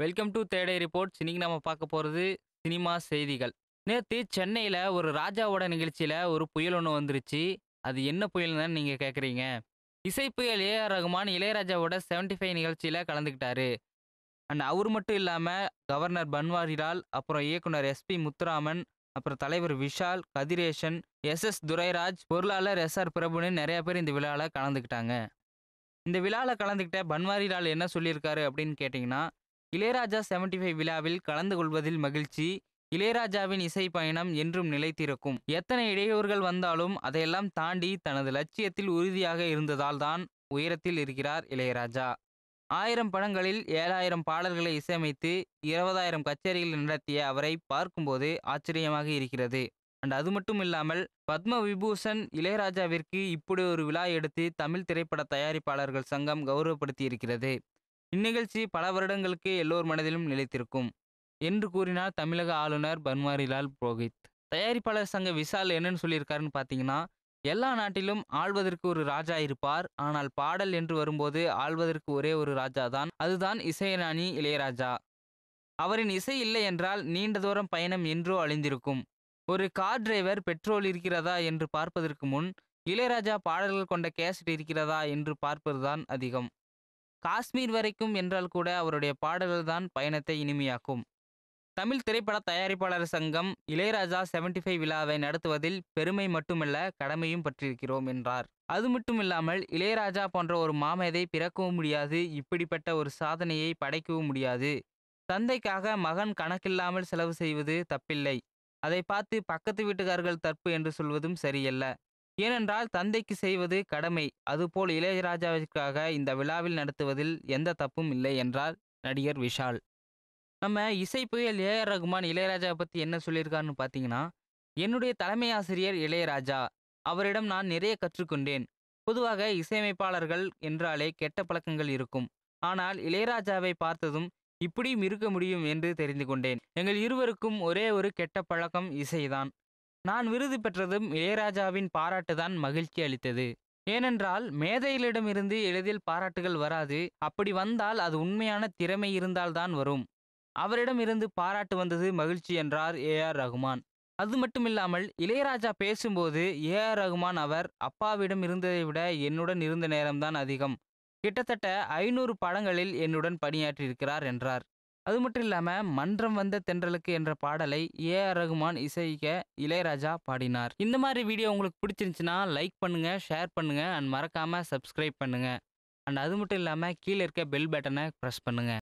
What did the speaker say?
Welcome to தேடை reports இன்னைக்கு நம்ம பார்க்க போகிறது சினிமா செய்திகள். நேற்று சென்னையில் ஒரு ராஜாவோட நிகழ்ச்சியில் ஒரு புயல் ஒன்று வந்துருச்சு. அது என்ன புயல்னு நீங்கள் கேட்குறீங்க இசை புயல் ஏஆர் ரகுமான் இளையராஜாவோட 75 ஃபைவ் நிகழ்ச்சியில் கலந்துக்கிட்டாரு. அண்ட் அவர் மட்டும் இல்லாமல் கவர்னர் பன்வாரிலால் அப்புறம் இயக்குனர் எஸ்பி முத்துராமன் அப்புறம் தலைவர் விஷால் கதிரேஷன் எஸ் எஸ் துரைராஜ் பொருளாளர் எஸ் ஆர் பிரபுன்னு நிறைய பேர் இந்த விழாவில் கலந்துக்கிட்டாங்க. இந்த விழாவில் கலந்துக்கிட்ட பன்வாரிலால் என்ன சொல்லியிருக்காரு அப்படின்னு கேட்டிங்கன்னா இளையராஜா 75 ஃபைவ் விழாவில் கலந்து கொள்வதில் மகிழ்ச்சி. இளையராஜாவின் இசை பயணம் என்றும் நிலைத்திருக்கும். எத்தனை இடையூறுகள் வந்தாலும் அதையெல்லாம் தாண்டி தனது லட்சியத்தில் உறுதியாக இருந்ததால் தான் உயரத்தில் இருக்கிறார் இளையராஜா. ஆயிரம் படங்களில் ஏழாயிரம் பாடல்களை இசையமைத்து இருபதாயிரம் கச்சேரிகள் நடத்திய அவரை பார்க்கும்போது ஆச்சரியமாக இருக்கிறது. அண்ட் அது மட்டும் இல்லாமல் பத்ம விபூஷன் இளையராஜாவிற்கு இப்படி ஒரு விழா எடுத்து தமிழ் திரைப்பட தயாரிப்பாளர்கள் சங்கம் கௌரவப்படுத்தி இருக்கிறது இந்நிகழ்ச்சி பல வருடங்களுக்கு எல்லோர் மனதிலும் நிலைத்திருக்கும் என்று கூறினார் தமிழக ஆளுநர் பன்வாரிலால் புரோஹித். தயாரிப்பாளர் சங்க விஷால் என்னன்னு சொல்லியிருக்காருன்னு பார்த்தீங்கன்னா எல்லா நாட்டிலும் ஆள்வதற்கு ஒரு ராஜா இருப்பார். ஆனால் பாடல் என்று வரும்போது ஆள்வதற்கு ஒரே ஒரு ராஜா தான். அதுதான் இசையராணி இளையராஜா. அவரின் இசை இல்லை என்றால் நீண்ட தூரம் பயணம் என்றோ அழிந்திருக்கும். ஒரு கார் டிரைவர் பெட்ரோல் இருக்கிறதா என்று பார்ப்பதற்கு முன் இளையராஜா பாடல்கள் கொண்ட கேசட் இருக்கிறதா என்று பார்ப்பதுதான் அதிகம். காஷ்மீர் வரைக்கும் என்றால் கூட அவருடைய பாடல்கள் தான் பயணத்தை இனிமையாக்கும். தமிழ் திரைப்பட தயாரிப்பாளர் சங்கம் இளையராஜா 75 ஃபைவ் விழாவை நடத்துவதில் பெருமை மட்டுமல்ல கடமையும் பற்றிருக்கிறோம் என்றார். அது மட்டுமில்லாமல் இளையராஜா போன்ற ஒரு மாமேதை பிறக்கவும் முடியாது இப்படிப்பட்ட ஒரு சாதனையை படைக்கவும் முடியாது. தந்தைக்காக மகன் கணக்கில்லாமல் செலவு செய்வது தப்பில்லை. அதை பார்த்து பக்கத்து வீட்டுக்காரர்கள் தப்பு என்று சொல்வதும் சரியல்ல. ஏனென்றால் தந்தைக்கு செய்வது கடமை. அதுபோல் இளையராஜாவிற்காக இந்த விழாவில் நடத்துவதில் எந்த தப்பும் இல்லை என்றார் நடிகர் விஷால். நம்ம இசை புயல் ஏஆர் ரகுமான் இளையராஜா பற்றி என்ன சொல்லியிருக்காருன்னு பார்த்தீங்கன்னா என்னுடைய தலைமை ஆசிரியர் இளையராஜா. அவரிடம் நான் நிறைய கற்றுக்கொண்டேன். பொதுவாக இசையமைப்பாளர்கள் என்றாலே கெட்ட பழக்கங்கள் இருக்கும். ஆனால் இளையராஜாவை பார்த்ததும் இப்படியும் இருக்க முடியும் என்று தெரிந்து கொண்டேன். எங்கள் இருவருக்கும் ஒரே ஒரு கெட்ட பழக்கம் இசைதான். நான் விருது பெற்றதும் இளையராஜாவின் பாராட்டுதான் மகிழ்ச்சி அளித்தது. ஏனென்றால் மேதைகளிடமிருந்து எளிதில் பாராட்டுகள் வராது. அப்படி வந்தால் அது உண்மையான திறமை இருந்தால்தான் வரும். அவரிடமிருந்து பாராட்டு வந்தது மகிழ்ச்சி என்றார் ஏ ஆர் ரகுமான். அது மட்டுமில்லாமல் இளையராஜா பேசும்போது ஏ ஆர் ரகுமான் அவர் அப்பாவிடம் இருந்ததை விட என்னுடன் இருந்த நேரம்தான் அதிகம். கிட்டத்தட்ட ஐநூறு படங்களில் என்னுடன் பணியாற்றியிருக்கிறார் என்றார். அது மட்டும் இல்லாமல் மன்றம் வந்த தென்றலுக்கு என்ற பாடலை ஏ. ஆர். ரகுமான் இசைக்க இளையராஜா பாடினார். இந்த மாதிரி வீடியோ உங்களுக்கு பிடிச்சிருந்துச்சுன்னா லைக் பண்ணுங்க ஷேர் பண்ணுங்க அண்ட் மறக்காம சப்ஸ்கிரைப் பண்ணுங்க. அண்ட் அது மட்டும் இல்லாமல் கீழே இருக்க பெல் பட்டனை ப்ரெஸ் பண்ணுங்க.